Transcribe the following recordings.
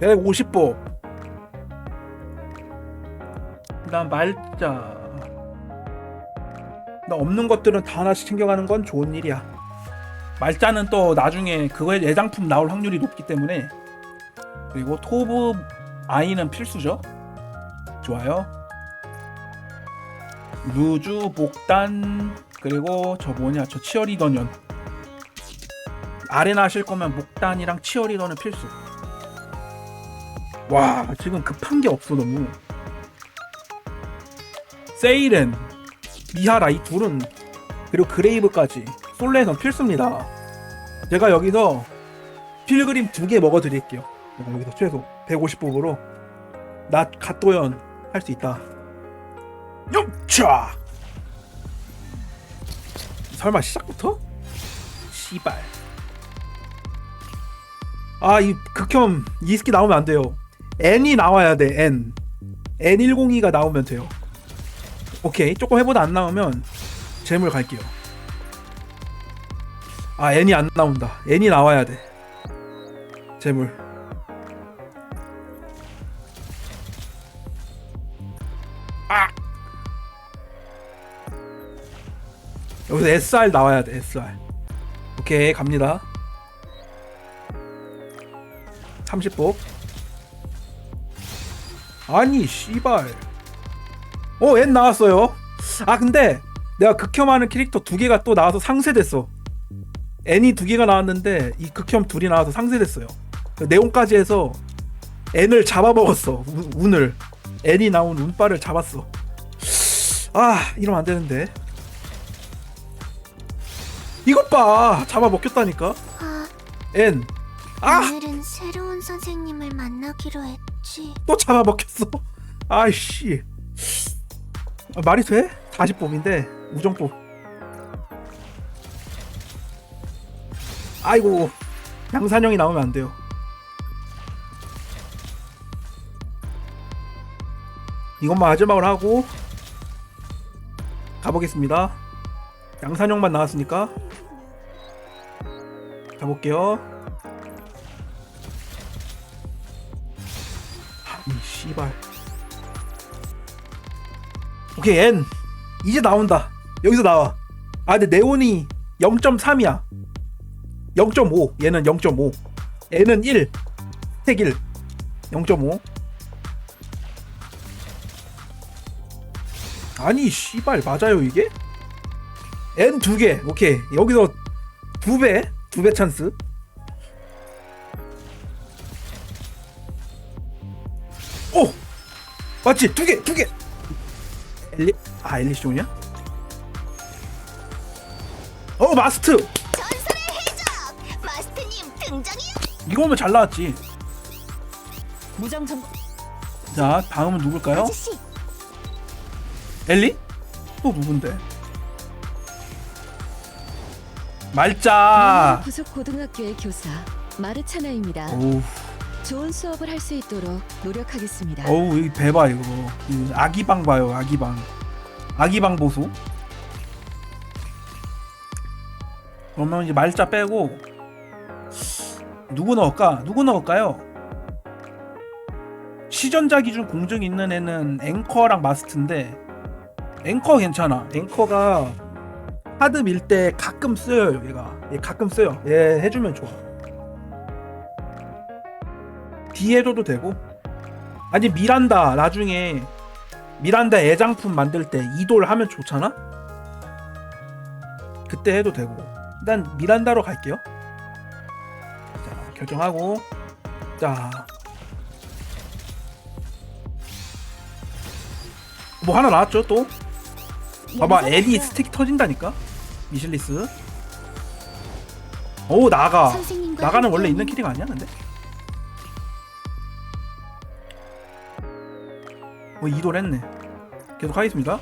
150보 그다음 말자. 나 없는 것들은 다 하나씩 챙겨가는 건 좋은 일이야. 말자는 또 나중에 그거에 예장품 나올 확률이 높기 때문에. 그리고 토브 아이는 필수죠. 좋아요. 루주 목단 그리고 저 뭐냐 저 치어리더년. 아레나 하실 거면 목단이랑 치어리더는 필수 와 지금 급한 게 없어 너무. 세이렌 미하라 이 둘은 그리고 그레이브까지 솔레는 필수입니다. 제가 여기서 필그림 두 개 먹어 드릴게요. 여기서 최소 150뽑으로 나 갓도연 할 수 있다. 영차! 설마 시작부터? 씨발. 아이 극혐 이 스키 나오면 안 돼요 N이 나와야 돼 N. N102가 나오면 돼요. 오케이 조금 해보다 안 나오면 재물 갈게요. 아 N이 안 나온다. N이 나와야 돼. 재물. 아! 여기서 SR 나와야 돼 SR 오케이 갑니다. 30복 아니 씨발. 어 N 나왔어요. 아 근데 내가 극혐하는 캐릭터 두 개가 또 나와서 상쇄됐어. N이 두 개가 나왔는데 이 극혐 둘이 나와서 상쇄됐어요. 그 내용까지 해서 N을 잡아먹었어. 운- 운을. N이 나온 운빨을 잡았어. 아 이러면 안 되는데. 이것 봐. 잡아먹혔다니까. 아, N 아! 오늘은 새로운 선생님을 만나기로 했지. 또 잡아먹혔어. 아이씨. 아, 말이 돼? 40뽑인데 우정뽑. 아이고 양산형이 나오면 안 돼요. 이것만 마지막으로 하고 가보겠습니다. 양산형만 나왔으니까 가볼게요. 씨발. 오케이 N 이제 나온다. 여기서 나와. 아 근데 네온이 0.3이야. 0.5 얘는 0.5 N은 1 스택 1 0.5 아니 씨발 맞아요 이게? N 두개 오케이 여기서 두배두 배 찬스 맞지 두 개 두 개 엘리 아 엘리 쇼냐? 어 마스트 전설의 해적 마스터님 등장이야. 이거면 잘 나왔지 무장 전 자 다음은 누굴까요? 아저씨, 엘리? 또 누군데? 말자 부속 고등학교의 교사 마르차나입니다. 어우 좋은 수업을 할 수 있도록 노력하겠습니다. 어우 이 배봐 이거. 이 아기방 봐요 아기방. 아기방 보수 그러면 이제 말자 빼고. 누구 넣을까? 누구 넣을까요? 시전자 기준 공증 있는 애는 앵커랑 마스트인데 앵커 괜찮아. 앵커가 하드 밀 때 가끔 쓰여요 얘가. 얘 가끔 써요. 얘 해주면 좋아 해줘도 되고. 아니 미란다 나중에 미란다 애장품 만들 때 이돌 하면 좋잖아? 그때 해도 되고. 일단 미란다로 갈게요. 자 결정하고. 자. 뭐 하나 나왔죠 또? 봐봐 엘리 스틱 터진다니까? 미실리스. 오 나가. 나가는 원래 있는 키링 아니야 근데? 뭐 이돌 했네. 계속 하겠습니다.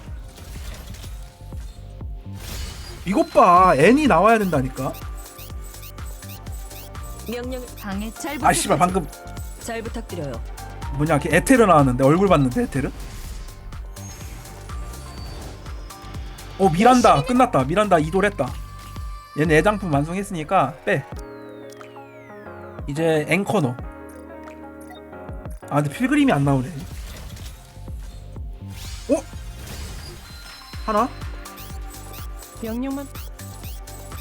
이것 봐. N이 나와야 된다니까. 명령 방해 잘아 씨발 방금 잘 부탁드려요. 뭐냐 걔 에테르 나왔는데 얼굴 봤는데 에테르? 오 미란다. 끝났다. 미란다 이돌 했다. 얘는 애장품 완성했으니까 빼. 이제 앵커 넣어. 아 근데 필그림이 안 나오네 하나? 명령만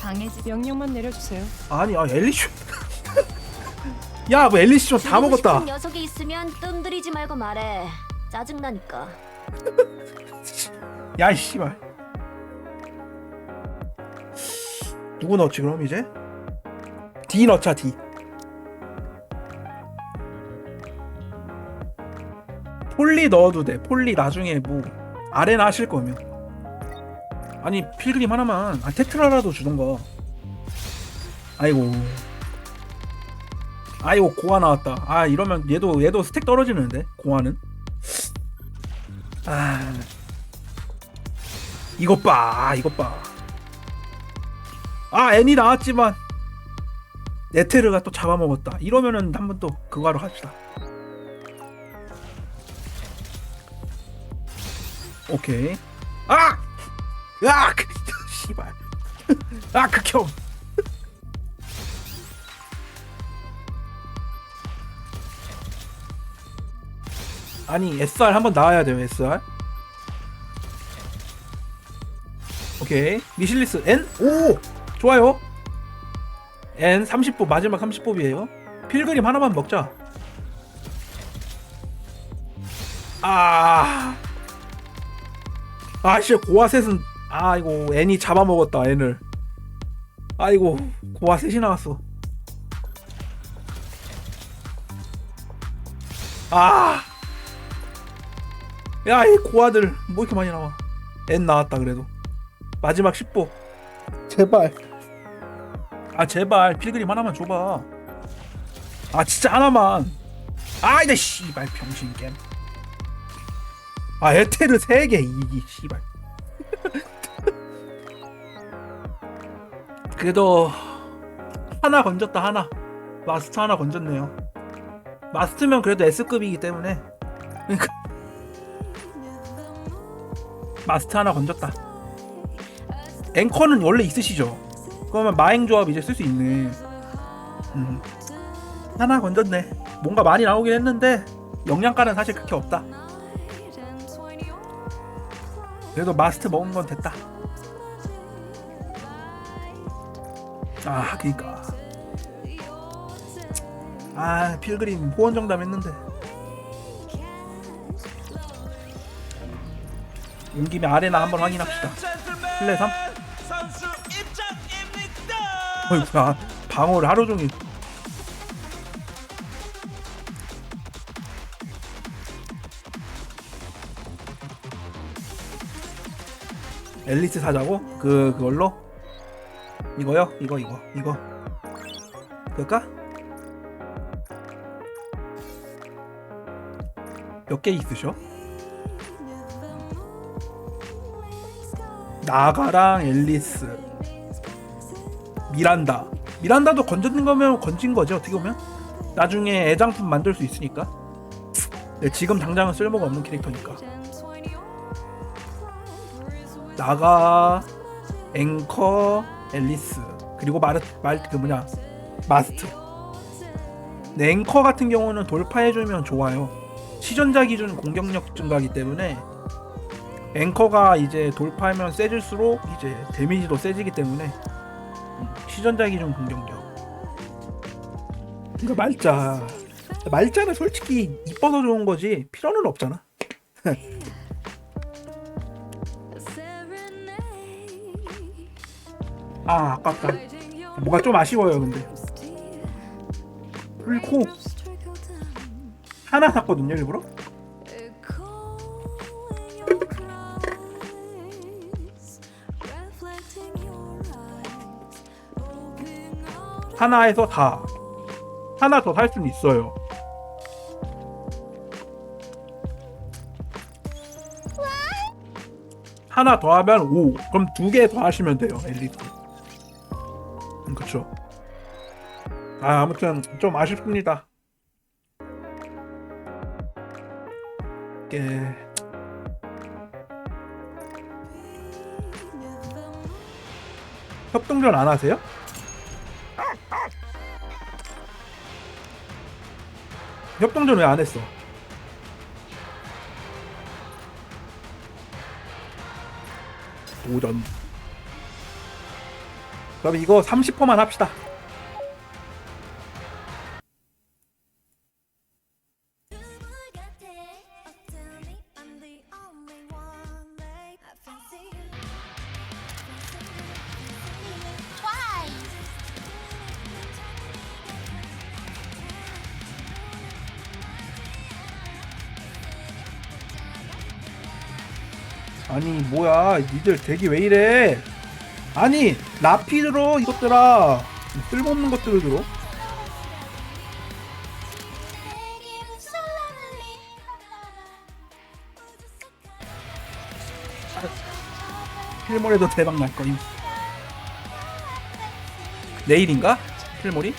방해지 명령만 내려주세요. 아니 아 엘리쇼 야뭐 엘리쇼 다 죽이고 먹었다 녀석이 있으면 뜸들이지 말고 말해. 짜증나니까. 야이 씨발 누구 넣지 그럼 이제? D 넣자 D 폴리 넣어도 돼 폴리 나중에 뭐 아레나 하실 거면 아니 필그림 하나만 아 테트라라도 주던가 아이고 아이고 고아 나왔다 아 이러면 얘도 얘도 스택 떨어지는데 고아는 아 이것 봐, 이것 봐. 아, 애니 나왔지만 네테르가 또 잡아먹었다. 이러면은 한번 또 그거 하러 갑시다. 오케이. 아! 아! 씨발. 아, 극혐. 아니, SR 한번 나와야 돼요, SR. 오케이 미실리스 N 오 좋아요 N 30보 마지막 30뽑이에요 필그림 하나만 먹자 아 아 씨 고아셋은 아이고 N이 잡아먹었다 N을 아이고 고아 셋이 나왔어 아 야, 이 고아들 뭐 이렇게 많이 나와? N 나왔다 그래도. 마지막 10보. 제발. 아 제발 필그림 하나만 줘봐. 아 진짜 하나만. 아 이제 씨발 병신 겜. 아 에테르 3개 이기 씨발. 그래도 하나 건졌다 하나. 마스터 하나 건졌네요. 마스터면 그래도 S급이기 때문에. 그러니까 마스터 하나 건졌다. 앵커는 원래 있으시죠? 그러면 마행 조합 이제 쓸 수 있네. 음. 하나 건졌네. 뭔가 많이 나오긴 했는데 영양가는 사실 그렇게 없다. 그래도 마스터 먹은 건 됐다. 아, 그니까. 아, 필그림 후원 정담 했는데. 온 김에 아레나 한번 확인합시다. 플레 3? 선수 입장입니다. 어이구야 방어를 하루 종일 앨리스 사자고? 그 그걸로? 이거요? 이거 이거 이거 그럴까? 몇 개 있으셔? 나가랑 앨리스 미란다. 미란다도 건졌는 거면 건진 거지 어떻게 보면. 나중에 애장품 만들 수 있으니까. 네, 지금 당장은 쓸모가 없는 캐릭터니까. 나가, 앵커, 앨리스 그리고 마르 말그 뭐냐 마스트. 네, 앵커 같은 경우는 돌파해주면 좋아요. 시전자 기준 공격력 증가하기 때문에 앵커가 이제 돌파하면 세질수록 이제 데미지도 세지기 때문에 시전자 기준 공격력. 이거 말자. 말자는 솔직히 이뻐서 좋은 거지 필요는 없잖아. 아 아깝다. 뭐가 좀 아쉬워요 근데. 그리고 하나 샀거든요 일부러. 하나에서 다 하나 더 살 수는 있어요. 하나 더 하면 5. 그럼 두 개 더 하시면 돼요, 엘리트. 그쵸. 아, 아무튼 좀 아쉽습니다. 예. 협동전 안 하세요? 협동전 왜 안 했어? 도전. 그럼 이거 30%만 합시다. 아니 뭐야 니들 대기 왜 이래? 아니 라피드로 이것들아 쓸모없는 것들을 들어. 필모레도 대박 날 거임. 내일인가? 필모리?